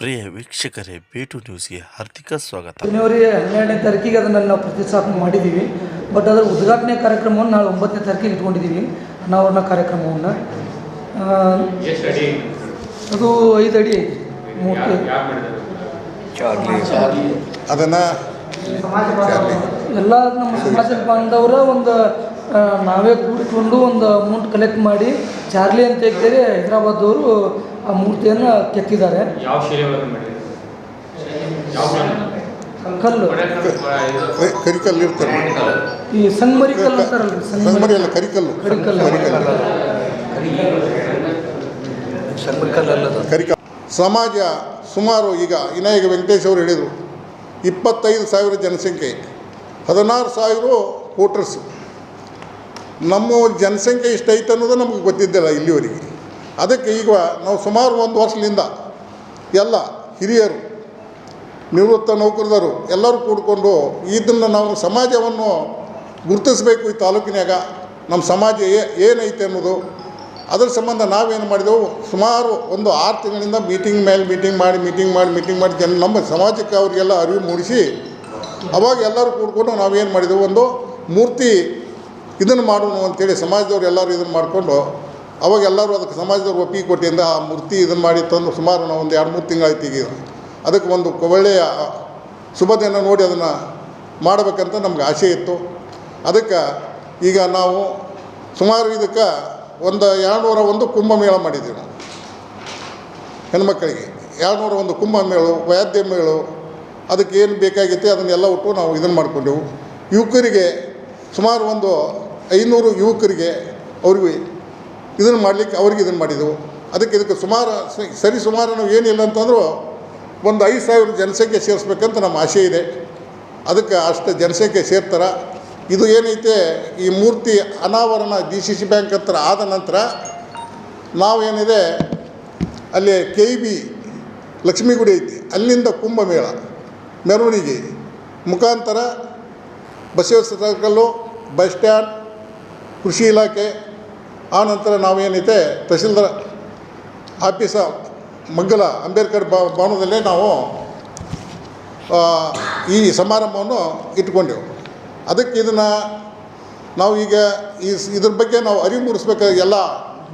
ಪ್ರಿಯ ವೀಕ್ಷಕರೇ ಬೇಟು ನ್ಯೂಸ್ಗೆ ಹಾರ್ದಿಕ ಸ್ವಾಗತ. ಜನವರಿ ಹನ್ನೆರಡನೇ ತಾರೀಕಿಗೆ ಅದನ್ನು ನಾವು ಪ್ರತಿಷ್ಠಾಪನೆ ಮಾಡಿದ್ದೀವಿ. ಬಟ್ ಅದರ ಉದ್ಘಾಟನೆ ಕಾರ್ಯಕ್ರಮವನ್ನು ನಾಳೆ ಒಂಬತ್ತನೇ ತಾರೀಕಿಗೆ ಇಟ್ಕೊಂಡಿದ್ದೀವಿ ಅನಾವರಣ ಕಾರ್ಯಕ್ರಮವನ್ನು. ಅದು ಐದು ಅಡಿ ಐತಿ. ಮೂರ್ತಿ. ಅದನ್ನು ಎಲ್ಲ ನಮ್ಮ ಸಮಾಜ ಬಾಂಧವರ ಒಂದು ನಾವೇ ಕೂಡಿಕೊಂಡು ಒಂದು ಅಮೌಂಟ್ ಕಲೆಕ್ಟ್ ಮಾಡಿ ಚಾರ್ಲಿ ಅಂತ ಹೇಳ್ತೇವೆ ಹೈದರಾಬಾದವರು ಆ ಮೂರ್ತಿಯನ್ನು ಕೆತ್ತಿದ್ದಾರೆ. ಕಲ್ಲು. ಕರಿಕಲ್ಲು ಇರ್ತಾರೆ. ಈ ಸಂಗಮರಿ ಕಲ್ಲು ಅಂತಾರಲ್ರಿ ಸಂಗಮರಿ ಅಲ್ಲ ಕರಿಕಲ್ಲು. ಕರಿಕಲ್ಲು. ಕರಿಕಲ್ಲು ಕರಿಕಲ್ಲು. ಸಮಾಜ ಸುಮಾರು ಈಗ ವಿನಾಯಕ ವೆಂಕಟೇಶ್ ಅವರು ಹೇಳಿದರು ಇಪ್ಪತ್ತೈದು ಸಾವಿರ ಜನಸಂಖ್ಯೆ ಹದಿನಾರು ಸಾವಿರ ವೋಟರ್ಸ್. ನಮ್ಮ ಜನಸಂಖ್ಯೆ ಇಷ್ಟೈತೆ ಅನ್ನೋದು ನಮಗೆ ಗೊತ್ತಿದ್ದಿಲ್ಲ ಇಲ್ಲಿವರೆಗೆ. ಅದಕ್ಕೆ ಈಗ ನಾವು ಸುಮಾರು ಒಂದು ವರ್ಷದಿಂದ ಎಲ್ಲ ಹಿರಿಯರು, ನಿವೃತ್ತ ನೌಕರರು ಎಲ್ಲರೂ ಕೂಡಿಕೊಂಡು ಇದನ್ನು ನಾವು ಸಮಾಜವನ್ನು ಗುರುತಿಸಬೇಕು ಈ ತಾಲೂಕಿನಾಗ ನಮ್ಮ ಸಮಾಜ ಏನೈತೆ ಅನ್ನೋದು. ಅದರ ಸಂಬಂಧ ನಾವೇನು ಮಾಡಿದೆವು? ಸುಮಾರು ಒಂದು ಆರು ತಿಂಗಳಿಂದ ಮೀಟಿಂಗ್ ಮೇಲೆ ಮೀಟಿಂಗ್ ಮಾಡಿ ಮೀಟಿಂಗ್ ಮಾಡಿ ಮೀಟಿಂಗ್ ಮಾಡಿ ಜನ ನಮ್ಮ ಸಮಾಜಕ್ಕೆ ಅವರಿಗೆಲ್ಲ ಅರಿವು ಮೂಡಿಸಿ ಅವಾಗ ಎಲ್ಲರೂ ಕೂಡ್ಕೊಂಡು ನಾವೇನು ಮಾಡಿದೆವು? ಒಂದು ಮೂರ್ತಿ ಇದನ್ನು ಮಾಡೋಣ ಅಂತೇಳಿ ಸಮಾಜದವ್ರು ಎಲ್ಲರೂ ಇದನ್ನು ಮಾಡಿಕೊಂಡು ಅವಾಗ ಎಲ್ಲರೂ ಅದಕ್ಕೆ ಸಮಾಜದವ್ರು ಒಪ್ಪಿಗೆ ಕೊಟ್ಟಿಂದ ಆ ಮೂರ್ತಿ ಇದನ್ನು ಮಾಡಿ ತಂದು ಸುಮಾರು ನಾವು ಒಂದು ಎರಡು ಮೂರು ತಿಂಗಳಾಯ್ತು ತೆಗೆದು ಅದಕ್ಕೆ ಒಂದು ಒಳ್ಳೆಯ ಶುಭ ದಿನ ನೋಡಿ ಅದನ್ನು ಮಾಡಬೇಕಂತ ನಮ್ಗೆ ಆಸೆ ಇತ್ತು. ಅದಕ್ಕೆ ಈಗ ನಾವು ಸುಮಾರು ಇದಕ್ಕೆ ಒಂದು ಎರಡುನೂರ ಒಂದು ಕುಂಭಮೇಳ ಮಾಡಿದ್ದೀವಿ ನಾವು. ಹೆಣ್ಮಕ್ಕಳಿಗೆ ಎರಡುನೂರ ಒಂದು ಕುಂಭಮೇಳು ವಾದ್ಯ ಮೇಳು, ಅದಕ್ಕೆ ಏನು ಬೇಕಾಗಿತ್ತು ಅದನ್ನೆಲ್ಲ ಒಟ್ಟು ನಾವು ಇದನ್ನು ಮಾಡಿಕೊಂಡೆವು. ಯುವಕರಿಗೆ ಸುಮಾರು ಒಂದು ಐನೂರು ಯುವಕರಿಗೆ ಅವ್ರಿಗೆ ಇದನ್ನು ಮಾಡಲಿಕ್ಕೆ ಅವ್ರಿಗೆ ಇದನ್ನು ಮಾಡಿದೆವು. ಅದಕ್ಕೆ ಇದಕ್ಕೆ ಸುಮಾರು ಸರಿ ಸುಮಾರು ನಾವು ಏನಿಲ್ಲ ಅಂತಂದರೂ ಒಂದು ಐದು ಸಾವಿರ ಜನಸಂಖ್ಯೆ ಸೇರಿಸ್ಬೇಕಂತ ನಮ್ಮ ಆಸೆ ಇದೆ. ಅದಕ್ಕೆ ಅಷ್ಟು ಜನಸಂಖ್ಯೆ ಸೇರ್ತಾರೆ. ಇದು ಏನೈತೆ, ಈ ಮೂರ್ತಿ ಅನಾವರಣ ಡಿ ಸಿ ಸಿ ಬ್ಯಾಂಕ್ ಹತ್ರ ಆದ ನಂತರ ನಾವೇನಿದೆ ಅಲ್ಲಿ ಕೆ ಬಿ ಲಕ್ಷ್ಮೀಗುಡಿ ಐತಿ. ಅಲ್ಲಿಂದ ಕುಂಭಮೇಳ, ಮೆರವಣಿಗೆ ಮುಖಾಂತರ ಬಸವೇಶ್ವರ ಸರ್ಕಲ್ಲು, ಬಸ್ ಸ್ಟ್ಯಾಂಡ್, ಕೃಷಿ ಇಲಾಖೆ ಆ ನಂತರ ನಾವೇನೈತೆ ತಹಸೀಲ್ದಾರ್ ಆಫೀಸ ಮಗ್ಗಲ ಅಂಬೇಡ್ಕರ್ ಭವ ಭವನದಲ್ಲೇ ನಾವು ಈ ಸಮಾರಂಭವನ್ನು ಇಟ್ಕೊಂಡೆವು ಅದಕ್ಕೆ ಇದನ್ನು ನಾವು ಈಗ ಈ ಇದ್ರ ಬಗ್ಗೆ ನಾವು ಅರಿವು ಮೂಡಿಸ್ಬೇಕು ಎಲ್ಲ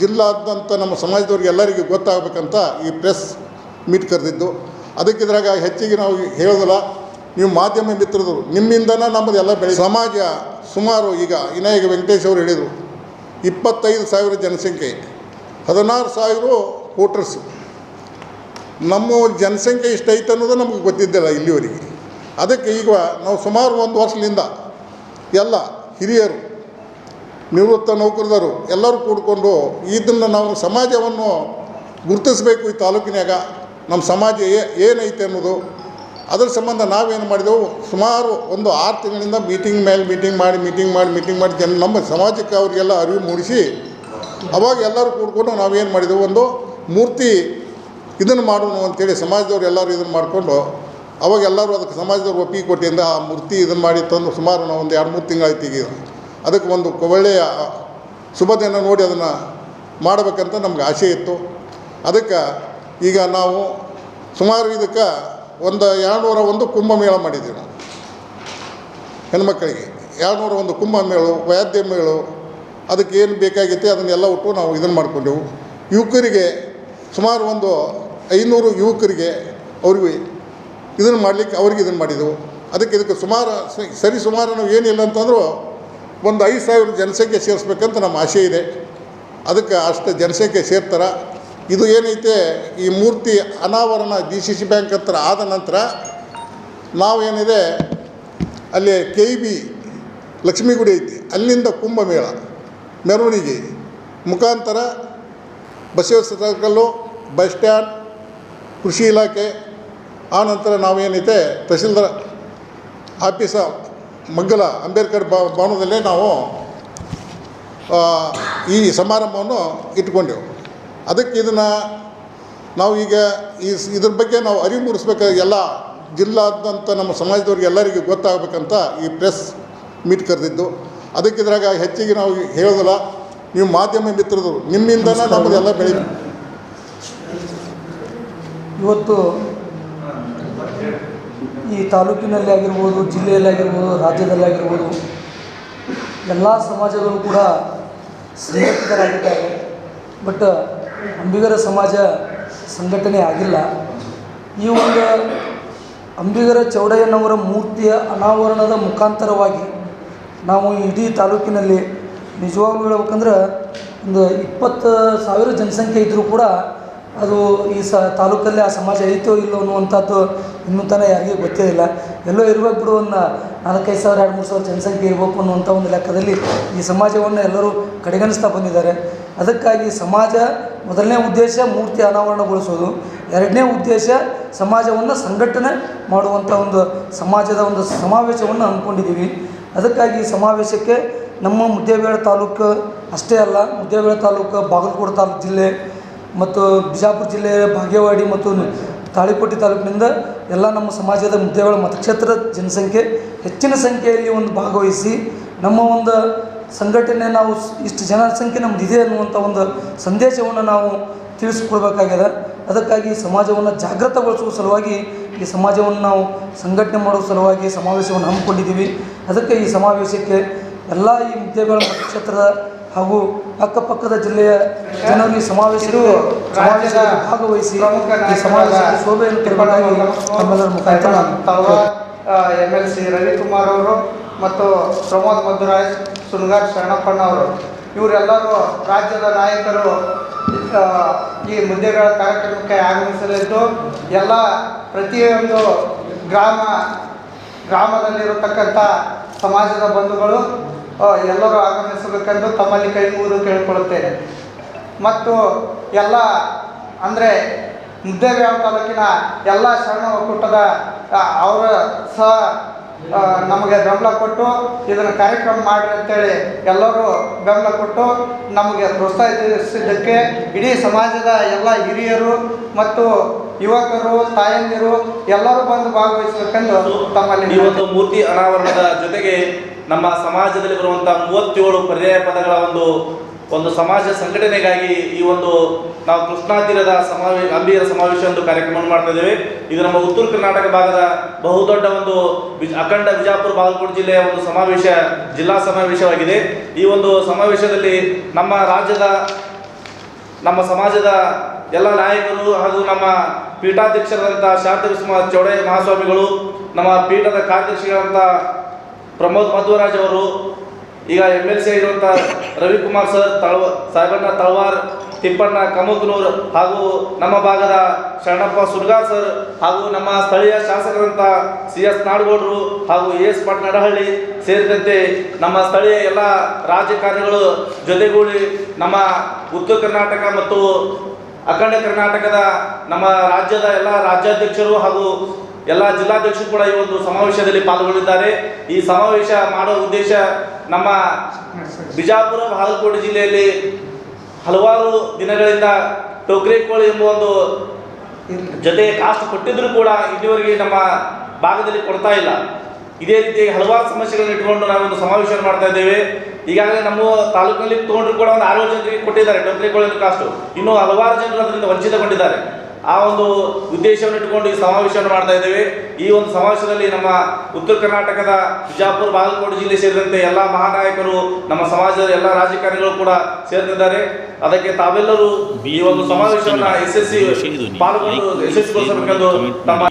ಜಿಲ್ಲಾದಂಥ ನಮ್ಮ ಸಮಾಜದವ್ರಿಗೆ ಎಲ್ಲರಿಗೂ ಗೊತ್ತಾಗಬೇಕಂತ ಈ ಪ್ರೆಸ್ ಮೀಟ್ ಕರೆದಿದ್ದು. ಅದಕ್ಕೆ ಇದ್ರಾಗ ಹೆಚ್ಚಿಗೆ ನಾವು ಹೇಳೋದಿಲ್ಲ. ನೀವು ಮಾಧ್ಯಮ ಮಿತ್ರರು, ನಿಮ್ಮಿಂದನೇ ನಮ್ಮದು ಎಲ್ಲ ಬೆಳೆ ಸಮಾಜ ಸುಮಾರು ಈಗ, ವಿನಾಯಕ ವೆಂಕಟೇಶ್ ಅವರು ಹೇಳಿದರು ಇಪ್ಪತ್ತೈದು ಸಾವಿರ ಜನಸಂಖ್ಯೆ. ಹದಿನಾರು ಸಾವಿರ ವೋಟರ್ಸ್. ನಮ್ಮ ಜನಸಂಖ್ಯೆ ಇಷ್ಟೈತೆ ಅನ್ನೋದು ನಮಗೆ ಗೊತ್ತಿದ್ದಿಲ್ಲ ಇಲ್ಲಿವರೆಗೆ. ಅದಕ್ಕೆ ಈಗ ನಾವು ಸುಮಾರು ಒಂದು ವರ್ಷದಿಂದ ಎಲ್ಲ ಹಿರಿಯರು, ನಿವೃತ್ತ ನೌಕರದರು ಎಲ್ಲರೂ ಕೂಡಿಕೊಂಡು ಇದನ್ನು ನಾವು ಸಮಾಜವನ್ನು ಗುರುತಿಸಬೇಕು ಈ ತಾಲೂಕಿನಾಗ ನಮ್ಮ ಸಮಾಜ ಏನೈತೆ ಅನ್ನೋದು ಅದ್ರ ಸಂಬಂಧ ನಾವೇನು ಮಾಡಿದೆವು? ಸುಮಾರು ಒಂದು ಆರು ತಿಂಗಳಿಂದ ಮೀಟಿಂಗ್ ಮೇಲೆ ಮೀಟಿಂಗ್ ಮಾಡಿ ಮೀಟಿಂಗ್ ಮಾಡಿ ಮೀಟಿಂಗ್ ಮಾಡಿ ಜನ, ನಮ್ಮ ಸಮಾಜಕ್ಕೆ ಅವರಿಗೆಲ್ಲ ಅರಿವು ಮೂಡಿಸಿ, ಅವಾಗ ಎಲ್ಲರೂ ಕೂಡ್ಕೊಂಡು ನಾವೇನು ಮಾಡಿದೆವು? ಒಂದು ಮೂರ್ತಿ ಇದನ್ನು ಮಾಡೋಣ ಅಂತೇಳಿ ಸಮಾಜದವ್ರು ಎಲ್ಲರೂ ಇದನ್ನು ಮಾಡಿಕೊಂಡು, ಅವಾಗ ಎಲ್ಲರೂ ಅದಕ್ಕೆ ಸಮಾಜದವ್ರು ಒಪ್ಪಿಗೆ ಕೊಟ್ಟಿಂದ ಆ ಮೂರ್ತಿ ಇದನ್ನು ಮಾಡಿ ತಂದು ಸುಮಾರು ನಾವು ಒಂದು ಎರಡು ಮೂರು ತಿಂಗಳು ಈಗ ಅದಕ್ಕೆ ಒಂದು ಒಳ್ಳೆಯ ಶುಭ ದಿನ ನೋಡಿ ಅದನ್ನು ಮಾಡಬೇಕಂತ ನಮ್ಗೆ ಆಸೆ ಇತ್ತು. ಅದಕ್ಕೆ ಈಗ ನಾವು ಸುಮಾರು ಇದಕ್ಕೆ ಒಂದು ಎರಡುನೂರ ಒಂದು ಕುಂಭಮೇಳ ಮಾಡಿದ್ದೀವಿ ನಾವು. ಹೆಣ್ಮಕ್ಕಳಿಗೆ ಎರಡುನೂರ ಒಂದು ಕುಂಭಮೇಳು, ವಾದ್ಯ ಮೇಳು, ಅದಕ್ಕೆ ಏನು ಬೇಕಾಗಿತ್ತು ಅದನ್ನೆಲ್ಲ ಒಟ್ಟು ನಾವು ಇದನ್ನು ಮಾಡಿಕೊಂಡೆವು. ಯುವಕರಿಗೆ ಸುಮಾರು ಒಂದು ಐನೂರು ಯುವಕರಿಗೆ ಅವ್ರಿಗೆ ಇದನ್ನು ಮಾಡಲಿಕ್ಕೆ ಅವ್ರಿಗೆ ಇದನ್ನು ಮಾಡಿದೆವು. ಅದಕ್ಕೆ ಇದಕ್ಕೆ ಸುಮಾರು ಸರಿ ಸುಮಾರು ನಾವು ಏನಿಲ್ಲ ಅಂತಂದರೂ ಒಂದು ಐದು ಸಾವಿರ ಜನಸಂಖ್ಯೆ ಸೇರಿಸ್ಬೇಕಂತ ನಮ್ಮ ಆಸೆ ಇದೆ. ಅದಕ್ಕೆ ಅಷ್ಟು ಜನಸಂಖ್ಯೆ ಸೇರ್ತಾರೆ. ಇದು ಏನೈತೆ, ಈ ಮೂರ್ತಿ ಅನಾವರಣ ಡಿ ಸಿ ಸಿ ಬ್ಯಾಂಕ್ ಹತ್ರ ಆದ ನಂತರ ನಾವೇನಿದೆ ಅಲ್ಲಿ ಕೆ ಇ ಬಿ ಲಕ್ಷ್ಮೀಗುಡಿ ಐತಿ, ಅಲ್ಲಿಂದ ಕುಂಭಮೇಳ, ಮೆರವಣಿಗೆ, ಮುಖಾಂತರ ಬಸವ ಸರ್ಕಲ್ಲು ಬಸ್ ಸ್ಟ್ಯಾಂಡ್, ಕೃಷಿ ಇಲಾಖೆ ಆನಂತರ ನಾವು ಏನೈತೆ, ತಹಸೀಲ್ದಾರ್ ಆಫೀಸ ಮಗ್ಗಲ ಅಂಬೇಡ್ಕರ್ ಭವ ಭವನದಲ್ಲೇ ನಾವು ಈ ಸಮಾರಂಭವನ್ನು ಇಟ್ಕೊಂಡೆವು ಅದಕ್ಕೆ ಇದನ್ನು ನಾವು ಈಗ ಈ ಇದ್ರ ಬಗ್ಗೆ ನಾವು ಅರಿವು ಮೂಡಿಸ್ಬೇಕಾದ ಎಲ್ಲ ಜಿಲ್ಲಾದಂಥ ನಮ್ಮ ಸಮಾಜದವ್ರಿಗೆ ಎಲ್ಲರಿಗೂ ಗೊತ್ತಾಗಬೇಕಂತ ಈ ಪ್ರೆಸ್ ಮೀಟ್ ಕರೆದಿದ್ದು. ಅದಕ್ಕೆ ಇದ್ರಾಗ ಹೆಚ್ಚಿಗೆ ನಾವು ಹೇಳೋದಿಲ್ಲ ನೀವು ಮಾಧ್ಯಮ ಮಿತ್ರರು ನಿಮ್ಮಿಂದನೇ ನಮ್ಮದೆಲ್ಲ ಬೆಳೆ ಇವತ್ತು ಈ ತಾಲೂಕಿನಲ್ಲಿ ಆಗಿರ್ಬೋದು ಜಿಲ್ಲೆಯಲ್ಲಿ ಆಗಿರ್ಬೋದು ರಾಜ್ಯದಲ್ಲಿ ಆಗಿರ್ಬೋದು ಎಲ್ಲ ಸಮಾಜಗಳು ಕೂಡ ಸ್ನೇಹಿತರಾಗಿದ್ದಾರೆ. ಬಟ್ ಅಂಬಿಗರ ಸಮಾಜ ಸಂಘಟನೆ ಆಗಿಲ್ಲ. ಈ ಒಂದು ಅಂಬಿಗರ ಚೌಡಯ್ಯನವರ ಮೂರ್ತಿಯ ಅನಾವರಣದ ಮುಖಾಂತರವಾಗಿ ನಾವು ಇಡೀ ತಾಲೂಕಿನಲ್ಲಿ ನಿಜವಾಗ್ಲೂ ಹೇಳ್ಬೇಕಂದ್ರೆ ಒಂದು ಇಪ್ಪತ್ತು ಸಾವಿರ ಜನಸಂಖ್ಯೆ ಇದ್ದರೂ ಕೂಡ ಅದು ಈ ಸ ತಾಲೂಕಲ್ಲಿ ಆ ಸಮಾಜ ಐತೋ ಇಲ್ಲೋ ಅನ್ನುವಂಥದ್ದು ಇನ್ನೂ ತನಕ ಯಾರಿಗೂ ಗೊತ್ತೇ ಇಲ್ಲ. ಎಲ್ಲೋ ಇರಬೇಕು ಬಿಡು ಒಂದು ನಾಲ್ಕೈದು ಸಾವಿರ, ಎರಡು ಮೂರು ಸಾವಿರ ಜನಸಂಖ್ಯೆ ಇರಬೇಕು ಅನ್ನುವಂಥ ಒಂದು ಲೆಕ್ಕದಲ್ಲಿ ಈ ಸಮಾಜವನ್ನು ಎಲ್ಲರೂ ಕಡೆಗಣಿಸ್ತಾ ಬಂದಿದ್ದಾರೆ. ಅದಕ್ಕಾಗಿ ಸಮಾಜ ಮೊದಲನೇ ಉದ್ದೇಶ ಮೂರ್ತಿ ಅನಾವರಣಗೊಳಿಸೋದು, ಎರಡನೇ ಉದ್ದೇಶ ಸಮಾಜವನ್ನು ಸಂಘಟನೆ ಮಾಡುವಂಥ ಒಂದು ಸಮಾಜದ ಒಂದು ಸಮಾವೇಶವನ್ನು ಅಂದ್ಕೊಂಡಿದ್ದೀವಿ ಅದಕ್ಕಾಗಿ ಸಮಾವೇಶಕ್ಕೆ ನಮ್ಮ ಮುದ್ದೇಬೇಳೆ ತಾಲೂಕು ಅಷ್ಟೇ ಅಲ್ಲ ಮುದ್ದೇಬೇಳೆ ತಾಲೂಕು ಬಾಗಲಕೋಟೆ ತಾಲೂಕು ಜಿಲ್ಲೆ ಮತ್ತು ಬಿಜಾಪುರ ಜಿಲ್ಲೆಯ ಭಾಗ್ಯವಾಡಿ ಮತ್ತು ತಾಳಿಪಟ್ಟಿ ತಾಲೂಕಿನಿಂದ ಎಲ್ಲ ನಮ್ಮ ಸಮಾಜದ ಮುದ್ದೆಗಳ ಮತಕ್ಷೇತ್ರದ ಜನಸಂಖ್ಯೆ ಹೆಚ್ಚಿನ ಸಂಖ್ಯೆಯಲ್ಲಿ ಒಂದು ಭಾಗವಹಿಸಿ ನಮ್ಮ ಒಂದು ಸಂಘಟನೆ ನಾವು ಇಷ್ಟು ಜನಸಂಖ್ಯೆ ನಮ್ದು ಇದೆ ಅನ್ನುವಂಥ ಒಂದು ಸಂದೇಶವನ್ನು ನಾವು ತಿಳಿಸ್ಕೊಡ್ಬೇಕಾಗ್ಯದ. ಅದಕ್ಕಾಗಿ ಸಮಾಜವನ್ನು ಜಾಗೃತಗೊಳಿಸುವ ಸಲುವಾಗಿ ಈ ಸಮಾಜವನ್ನು ನಾವು ಸಂಘಟನೆ ಮಾಡುವ ಸಲುವಾಗಿ ಸಮಾವೇಶವನ್ನು ಹಮ್ಮಿಕೊಂಡಿದ್ದೀವಿ. ಅದಕ್ಕೆ ಈ ಸಮಾವೇಶಕ್ಕೆ ಎಲ್ಲ ಈ ಮುದ್ದೇಬೇಳೆ ಕ್ಷೇತ್ರದ ಹಾಗೂ ಅಕ್ಕಪಕ್ಕದ ಜಿಲ್ಲೆಯ ಜನರು ಈ ಸಮಾವೇಶ ಭಾಗವಹಿಸಿ ಈ ಸಮಾವೇಶಕ್ಕೆ ಶೋಭೆಯನ್ನು ತೆರವಾಗಿ ತಮ್ಮೆಲ್ಲರ ಮುಖಾಂತರ ಎಂ ಎಲ್ ಸಿ ರವಿಕುಮಾರ್ ಅವರು ಮತ್ತು ಪ್ರಮೋದ್ ಮಧುರಾಜ್ ಸುನ್ಗಾರ್ ಶರಣಪ್ಪಣ್ಣವರು ಇವರೆಲ್ಲರೂ ರಾಜ್ಯದ ನಾಯಕರು ಈ ಮುದ್ದೆಗಳ ಕಾರ್ಯಕ್ರಮಕ್ಕೆ ಆಗಮಿಸಲಿದ್ದು, ಎಲ್ಲ ಪ್ರತಿಯೊಂದು ಗ್ರಾಮ, ಗ್ರಾಮದಲ್ಲಿರತಕ್ಕಂಥ ಸಮಾಜದ ಬಂಧುಗಳು ಎಲ್ಲರೂ ಆಗಮಿಸಬೇಕೆಂದು ತಮ್ಮಲ್ಲಿ ಕೈ ಮುಗಿದು ಕೇಳಿಕೊಳ್ಳುತ್ತೇನೆ. ಮತ್ತು ಎಲ್ಲ, ಅಂದರೆ ಮುದ್ದೇಬೇಳೆ ತಾಲೂಕಿನ ಎಲ್ಲ ಶರಣ ಒಕ್ಕೂಟದ ಅವರ ಸಹ ನಮಗೆ ಬೆಂಬಲ ಕೊಟ್ಟು ಇದನ್ನು ಕಾರ್ಯಕ್ರಮ ಮಾಡಿರಿ ಅಂತೇಳಿ ಎಲ್ಲರೂ ಬೆಂಬಲ ಕೊಟ್ಟು ನಮಗೆ ಪ್ರೋತ್ಸಾಹಿಸಿದ್ದಕ್ಕೆ ಇಡೀ ಸಮಾಜದ ಎಲ್ಲ ಹಿರಿಯರು ಮತ್ತು ಯುವಕರು, ತಾಯಂದಿರು ಎಲ್ಲರೂ ಬಂದು ಭಾಗವಹಿಸಬೇಕೆಂದು ತಮ್ಮಲ್ಲಿ ಈ ಒಂದು ಮೂರ್ತಿ ಅನಾವರಣದ ಜೊತೆಗೆ ನಮ್ಮ ಸಮಾಜದಲ್ಲಿ ಬರುವಂತಹ ಮೂವತ್ತೇಳು ಪರ್ಯಾಯ ಪದಗಳ ಒಂದು ಒಂದು ಸಮಾಜ ಸಂಘಟನೆಗಾಗಿ ಈ ಒಂದು ನಾವು ಕೃಷ್ಣಾ ತೀರದ ಸಮಾವೇ ಅಂಬಿಯರ ಸಮಾವೇಶ ಒಂದು ಕಾರ್ಯಕ್ರಮವನ್ನು ಮಾಡ್ತಾ ಇದ್ದೇವೆ. ಇದು ನಮ್ಮ ಉತ್ತರ ಕರ್ನಾಟಕ ಭಾಗದ ಬಹುದೊಡ್ಡ ಒಂದು ಅಖಂಡ ಬಿಜಾಪುರ ಬಾಗಲಕೋಟೆ ಜಿಲ್ಲೆಯ ಒಂದು ಸಮಾವೇಶ, ಜಿಲ್ಲಾ ಸಮಾವೇಶವಾಗಿದೆ. ಈ ಒಂದು ಸಮಾವೇಶದಲ್ಲಿ ನಮ್ಮ ರಾಜ್ಯದ, ನಮ್ಮ ಸಮಾಜದ ಎಲ್ಲ ನಾಯಕರು ಹಾಗೂ ನಮ್ಮ ಪೀಠಾಧ್ಯಕ್ಷರಾದಂಥ ಶಾಂತವಿಸ್ಮ ಚೌಡಯ್ಯ ಮಹಾಸ್ವಾಮಿಗಳು, ನಮ್ಮ ಪೀಠದ ಕಾರ್ಯದರ್ಶಿಗಳಂಥ ಪ್ರಮೋದ್ ಮಧ್ವರಾಜ್ ಅವರು ಈಗ ಎಂ ಎಲ್ ಸಿ ಆಗಿರುವಂಥ ರವಿಕುಮಾರ್ ಸರ್ ತಳವ, ಸಾಹೇಬಣ್ಣ ತಳವಾರ್, ತಿಪ್ಪಣ್ಣ ಕಮಕ್ನೂರ್ ಹಾಗೂ ನಮ್ಮ ಭಾಗದ ಶರಣಪ್ಪ ಸುರ್ಗಾ ಸರ್ ಹಾಗೂ ನಮ್ಮ ಸ್ಥಳೀಯ ಶಾಸಕರಂತ ಸಿ ಎಸ್ ನಾಡಗೌಡರು ಹಾಗೂ ಎ ಎಸ್ ಪಟ್ನಡಹಳ್ಳಿ ಸೇರಿದಂತೆ ನಮ್ಮ ಸ್ಥಳೀಯ ಎಲ್ಲ ರಾಜಕಾರಣಿಗಳು ಜೊತೆಗೂಡಿ ನಮ್ಮ ಉತ್ತರ ಕರ್ನಾಟಕ ಮತ್ತು ಅಖಂಡ ಕರ್ನಾಟಕದ ನಮ್ಮ ರಾಜ್ಯದ ಎಲ್ಲ ರಾಜ್ಯಾಧ್ಯಕ್ಷರು ಹಾಗೂ ಎಲ್ಲ ಜಿಲ್ಲಾಧ್ಯಕ್ಷರು ಕೂಡ ಈ ಒಂದು ಸಮಾವೇಶದಲ್ಲಿ ಪಾಲ್ಗೊಂಡಿದ್ದಾರೆ ಈ ಸಮಾವೇಶ ಮಾಡುವ ಉದ್ದೇಶ ನಮ್ಮ ಬಿಜಾಪುರ, ಬಾಗಲಕೋಟೆ ಜಿಲ್ಲೆಯಲ್ಲಿ ಹಲವಾರು ದಿನಗಳಿಂದ ಟೋಕ್ರೆ ಕೋಳಿ ಎಂಬ ಒಂದು ಜೊತೆ ಕಾಸ್ಟ್ ಕೊಟ್ಟಿದ್ರು ಕೂಡ ಇಲ್ಲಿವರೆಗೆ ನಮ್ಮ ಭಾಗದಲ್ಲಿ ಕೊಡ್ತಾ ಇಲ್ಲ. ಇದೇ ರೀತಿ ಹಲವಾರು ಸಮಸ್ಯೆಗಳನ್ನು ಇಟ್ಕೊಂಡು ನಾವೊಂದು ಸಮಾವೇಶ ಮಾಡ್ತಾ ಇದ್ದೇವೆ. ಈಗಾಗಲೇ ನಮ್ಮ ತಾಲೂಕಿನಲ್ಲಿ ತೊಗೊಂಡ್ರು ಕೂಡ ಒಂದು ಆರು ಜನರಿಗೆ ಕೊಟ್ಟಿದ್ದಾರೆ ಟೋಕ್ರೆ ಕೋಳಿ ಕಾಸ್ಟು ಇನ್ನೂ ಹಲವಾರು ಜನರು ಅದರಿಂದ ವಂಚಿತಗೊಂಡಿದ್ದಾರೆ. ಆ ಒಂದು ಉದ್ದೇಶವನ್ನು ಇಟ್ಟುಕೊಂಡು ಈ ಸಮಾವೇಶವನ್ನು ಮಾಡ್ತಾ ಇದ್ದೇವೆ. ಈ ಒಂದು ಸಮಾವೇಶದಲ್ಲಿ ನಮ್ಮ ಉತ್ತರ ಕರ್ನಾಟಕದ ಬಿಜಾಪುರ ಬಾಗಲಕೋಟೆ ಜಿಲ್ಲೆ ಸೇರಿದಂತೆ ಎಲ್ಲ ಮಹಾನಾಯಕರು ನಮ್ಮ ಸಮಾಜದ ಎಲ್ಲ ರಾಜಕಾರಣಿಗಳು ಕೂಡ ಸೇರ್ತಿದ್ದಾರೆ. ಅದಕ್ಕೆ ತಾವೆಲ್ಲರೂ ಈ ಒಂದು ಸಮಾವೇಶವನ್ನು ಯಶಸ್ವಿ ಪಾಲ್ಗೊಂಡು ಯಶಸ್ವಿಗೊಳಿಸಬೇಕೆಂದು ತಮ್ಮ